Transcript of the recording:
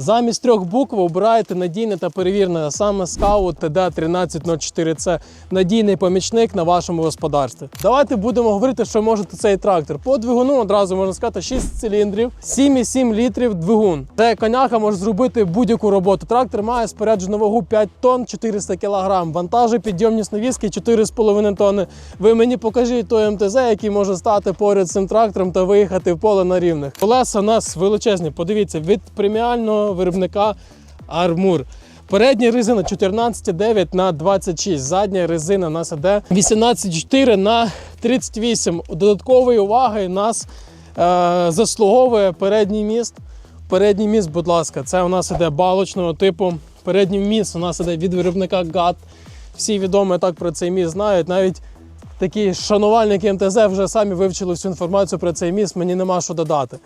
Замість трьох букв обираєте надійне та перевірене, саме Scout TD 1304. Це надійний помічник на вашому господарстві. Давайте будемо говорити, що може цей трактор. По двигуну одразу можна сказати 6 циліндрів, 7,7 літрів двигун. Це коняка може зробити будь-яку роботу. Трактор має споряджену вагу 5 тонн 400 кг, вантажі підйомність навіски 4,5 тонни. Ви мені покажіть той МТЗ, який може стати поряд з цим трактором та виїхати в поле на рівних. Колеса у нас величезні. Подивіться, від преміального виробника Армур. Передня резина 14,9 на 26. Задня резина у нас іде 18,4 на 38. Додаткової уваги нас е, заслуговує передній міст. Передній міст, будь ласка, це у нас іде балочного типу. Передній міст у нас іде від виробника ГАТ. Всі відомі так про цей міст знають. Навіть такі шанувальники МТЗ вже самі вивчили всю інформацію про цей міст, мені нема що додати.